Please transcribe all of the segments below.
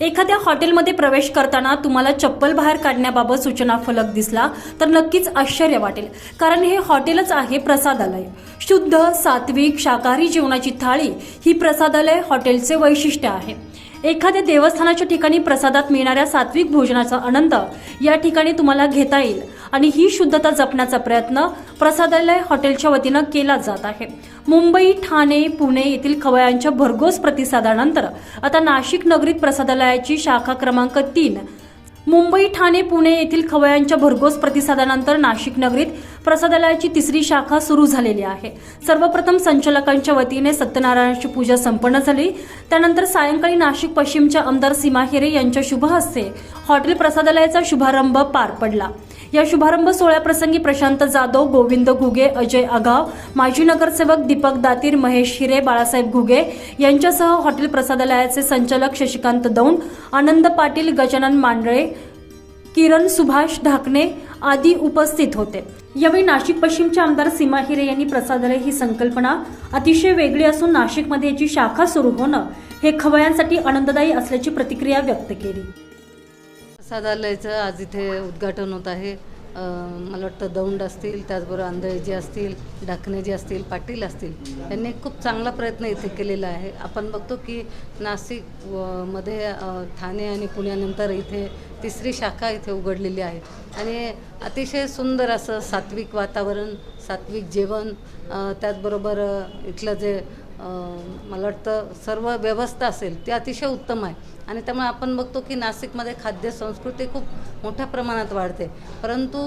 एखाद्या हॉटेलमध्ये प्रवेश करताना तुम्हाला चप्पल बाहेर काढण्याबाबत सूचना फलक दिसला तर नक्कीच आश्चर्य वाटेल. कारण हे हॉटेलच आहे प्रसादालय. शुद्ध सात्विक शाकाहारी जेवणाची थाळी ही प्रसादालय हॉटेलचे वैशिष्ट्य आहे. एखाद्या देवस्थानाच्या ठिकाणी प्रसादात मिळणाऱ्या सात्विक भोजनाचा आनंद या ठिकाणी तुम्हाला घेता येईल. आणि ही शुद्धता जपण्याचा प्रयत्न प्रसादालय हॉटेलच्या वतीनं केला जात आहे. मुंबई ठाणे पुणे येथील खवयांच्या भरघोस प्रतिसादानंतर आता नाशिक नगरीत प्रसादालयाची शाखा क्रमांक तीन मुंबई ठाणे पुणे येथील खवयांच्या भरघोस प्रतिसादानंतर नाशिक नगरीत प्रसादालयाची तिसरी शाखा सुरू झालेली आहे. सर्वप्रथम संचालकांच्या वतीने सत्यनारायणाची पूजा संपन्न झाली. त्यानंतर सायंकाळी नाशिक पश्चिमच्या आमदार सीमा हिरे यांच्या शुभ हस्ते हॉटेल प्रसादालयाचा शुभारंभ पार पडला. या शुभारंभ सोहळ्याप्रसंगी प्रशांत जाधव गोविंद घुगे अजय आगाव माजी नगरसेवक दीपक दातीर महेश हिरे बाळासाहेब घुगे यांच्यासह हॉटेल प्रसादालयाचे संचालक शशिकांत दौंड आनंद पाटील गजानन मांडळे किरण सुभाष ढाकणे आदी उपस्थित होते. यावेळी नाशिक पश्चिमचे आमदार सीमा हिरे यांनी प्रसादालय ही संकल्पना अतिशय वेगळी असून नाशिकमध्ये याची शाखा सुरू होणं हे खवयांसाठी आनंददायी असल्याची प्रतिक्रिया व्यक्त केली. प्रसादालयाचं आज इथे उद्घाटन होत आहे. मला वाटतं दौंड असतील त्याचबरोबर आंधळेजी असतील ढाकणेजी असतील पाटील असतील यांनी खूप चांगला प्रयत्न इथे केलेला आहे. आपण बघतो की नाशिक व- मध्ये ठाणे आणि पुण्यानंतर इथे तिसरी शाखा इथे उघडलेली आहे. आणि अतिशय सुंदर असं सात्विक वातावरण सात्विक जेवण त्याचबरोबर इथलं जे मला वाटतं सर्व व्यवस्था असेल ती अतिशय उत्तम आहे. आणि त्यामुळे आपण बघतो की नाशिकमध्ये खाद्य संस्कृती खूप मोठ्या प्रमाणात वाढते. परंतु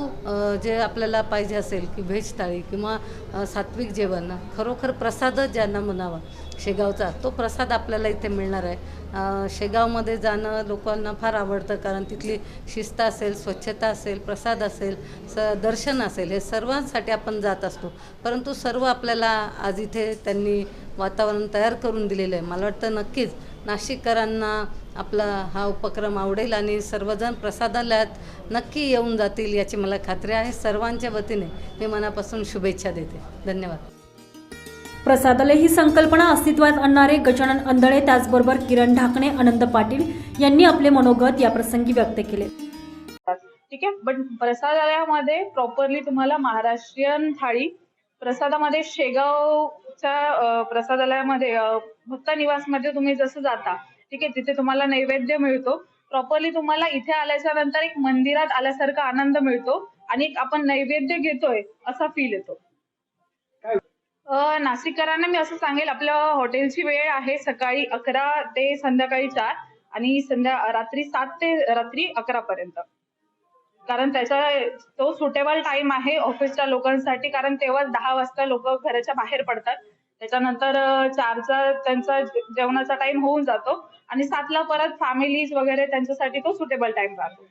जे आपल्याला पाहिजे असेल की व्हेज थाळी किंवा सात्विक जेवण खरोखर प्रसादच ज्यांना म्हणावा शेगावचा तो प्रसाद आपल्याला इथे मिळणार आहे. शेगावमध्ये जाणं लोकांना फार आवडतं कारण तिथली शिस्त असेल स्वच्छता असेल प्रसाद असेल स दर्शन असेल हे सर्वांसाठी आपण जात असतो. परंतु सर्व आपल्याला आज इथे त्यांनी वातावरण तयार करून दिलेलं आहे. मला वाटतं नक्कीच नाशिककरांना आपला हा उपक्रम आवडेल आणि सर्वजण प्रसादालयात नक्की येऊन जातील याची मला खात्री आहे. सर्वांच्या वतीने मी मनापासून शुभेच्छा देते. धन्यवाद. प्रसादालय ही संकल्पना अस्तित्वात आणणारे गजानन अंधळे त्याचबरोबर किरण ढाकणे आनंद पाटील यांनी आपले मनोगत या प्रसंगी व्यक्त केले. ठीक आहे पण प्रसादालयामध्ये प्रॉपरली तुम्हाला महाराष्ट्रीयन थाळी प्रसादामध्ये शेगावच्या प्रसादालयामध्ये भक्त निवासमध्ये तुम्ही जसं जाता ठीक आहे तिथे तुम्हाला नैवेद्य मिळतो. प्रॉपरली तुम्हाला इथे आल्याच्यानंतर एक मंदिरात आल्यासारखा आनंद मिळतो आणि आपण नैवेद्य घेतोय असा फील येतो. नाशिककरांना मी असं सांगेल आपल्या हॉटेलची वेळ आहे सकाळी अकरा ते संध्याकाळी चार आणि संध्या रात्री सात ते रात्री अकरा पर्यंत. कारण त्याचा तो सुटेबल टाइम आहे ऑफिसच्या लोकांसाठी कारण तेव्हा दहा वाजता लोक घराच्या बाहेर पडतात. त्याच्यानंतर चारचा त्यांचा जेवणाचा टाइम होऊन जातो. आणि सातला परत फॅमिलीज वगैरे त्यांच्यासाठी तो सुटेबल टाइम राहतो.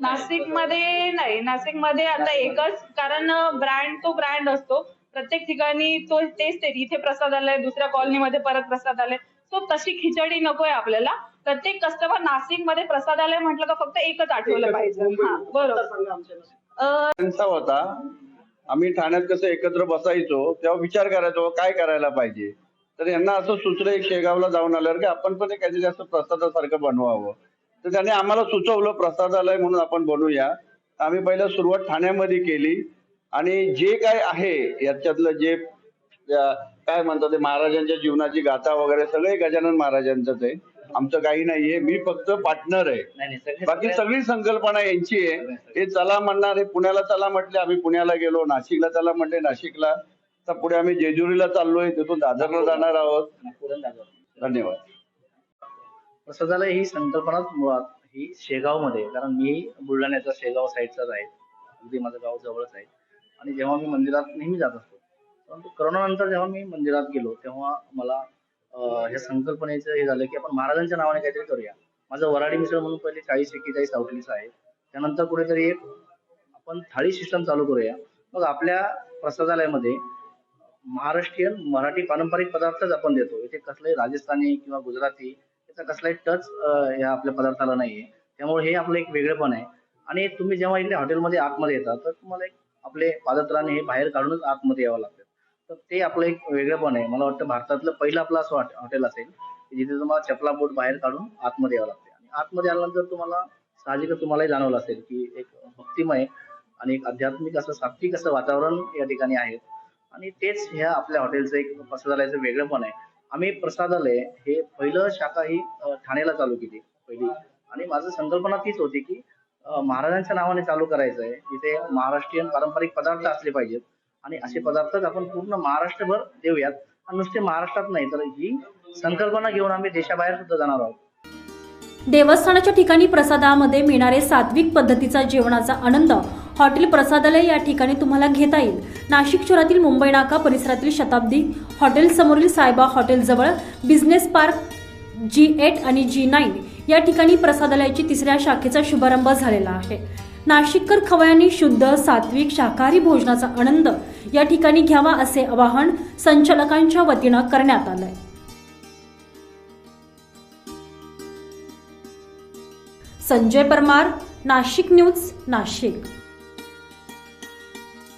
नाशिकमध्ये नाही. नाशिकमध्ये आता एकच कारण ब्रँड तो ब्रँड असतो. प्रत्येक ठिकाणी तो तेच ते. इथे प्रसादालय दुसऱ्या कॉलनीमध्ये परत प्रसादालय सो तशी खिचडी नकोय आपल्याला. प्रत्येक कस्टमर नाशिकमध्ये प्रसादालय म्हटलं का फक्त एकच आठवलं पाहिजे. हा बरोबर. त्यांचा होता. आम्ही ठाण्यात कसं एकत्र बसायचो तेव्हा विचार करायचो काय करायला पाहिजे? तर यांना असं सुचलं एक शेगावला जाऊन आल्यावर की आपण पण एक काहीतरी असं प्रसादासारखं बनवावं. तर त्याने आम्हाला सुचवलं प्रसादालय म्हणून आपण बनवूया. आम्ही पहिलं सुरुवात ठाण्यामध्ये केली. आणि जे काय आहे याच्यातलं जे काय म्हणतात ते महाराजांच्या जीवनाची गाथा वगैरे सगळे गजानन महाराजांचंच आहे. आमचं काही नाहीये मी फक्त पार्टनर आहे. बाकी सगळी संकल्पना यांची आहे. हे चला म्हणणार हे पुण्याला चला म्हटले आम्ही पुण्याला गेलो नाशिकला चला म्हटले नाशिकला. तर पुढे आम्ही जेजुरीला चाललोय तिथून दादरला जाणार आहोत. धन्यवाद. प्रसादालय ही संकल्पनाच मुळात ही शेगावमध्ये कारण मी बुलढाण्याचा शेगाव साईडचाच आहे. अगदी माझं गाव जवळच आहे. आणि जेव्हा मी मंदिरात नेहमी जात असतो परंतु करोनानंतर जेव्हा मी मंदिरात गेलो तेव्हा मला ह्या संकल्पनेचं हे झालं की आपण महाराजांच्या नावाने काहीतरी करूया. माझं वराडी मिसळ म्हणून पहिले चाळीस एक्केचाळीस आउटलेट्स आहे. त्यानंतर कुठेतरी एक आपण थाळी सिस्टम चालू करूया. मग आपल्या प्रसादालयामध्ये महाराष्ट्रीयन मराठी पारंपरिक पदार्थच आपण देतो. इथे कसलाही राजस्थानी किंवा गुजराती याचा कसलाही टच या आपल्या पदार्थाला नाहीये. त्यामुळे हे आपलं एक वेगळेपण आहे. आणि तुम्ही जेव्हा इथे हॉटेलमध्ये आतमध्ये येता तर तुम्हाला एक आपले पादत्राणे हे बाहेर काढूनच आतमध्ये यावं लागतं. तर ते आपलं एक वेगळेपण आहे. मला वाटतं भारतातलं पहिलं आपलं असं हॉटेल असेल जिथे तुम्हाला चपला बोट बाहेर काढून आतमध्ये यावं लागते आणि आतमध्ये आल्यानंतर तुम्हाला साहजिकच तुम्हालाही जाणवलं असेल की एक भक्तिमय आणि एक आध्यात्मिक असं सात्विक असं वातावरण या ठिकाणी आहे. आणि तेच ह्या आपल्या हॉटेलचं एक प्रसादालयाचं वेगळंपण आहे. आम्ही प्रसादालय हे पहिलं शाखा ही ठाण्याला चालू केली पहिली. आणि माझं संकल्पना तीच होती की महाराजांच्या नावाने चालू करायचं आहे जिथे महाराष्ट्रीयन पारंपरिक पदार्थ असले पाहिजेत. आणि असे पदार्थच आपण पूर्ण महाराष्ट्रभर देऊयात. आणि नुसते महाराष्ट्रात नाही तर ही संकल्पना घेऊन आम्ही देशाबाहेर सुद्धा जाणार आहोत. देवस्थानाच्या ठिकाणी प्रसादामध्ये मिळणारे सात्विक पद्धतीचा जेवणाचा आनंद हॉटेल प्रसादालय या ठिकाणी तुम्हाला घेता येईल. नाशिक शहरातील मुंबई नाका परिसरातील शताब्दी हॉटेल समोरील सायबा हॉटेल जवळ बिझनेस पार्क जी एट आणि जी नाईन या ठिकाणी प्रसादालयाची तिसऱ्या शाखेचा शुभारंभ झालेला आहे. नाशिककर खवयांनी शुद्ध सात्विक शाकाहारी भोजनाचा आनंद या ठिकाणी घ्यावा असे आवाहन संचालकांच्या वतीनं करण्यात आलंय. संजय परमार नाशिक न्यूज नाशिक.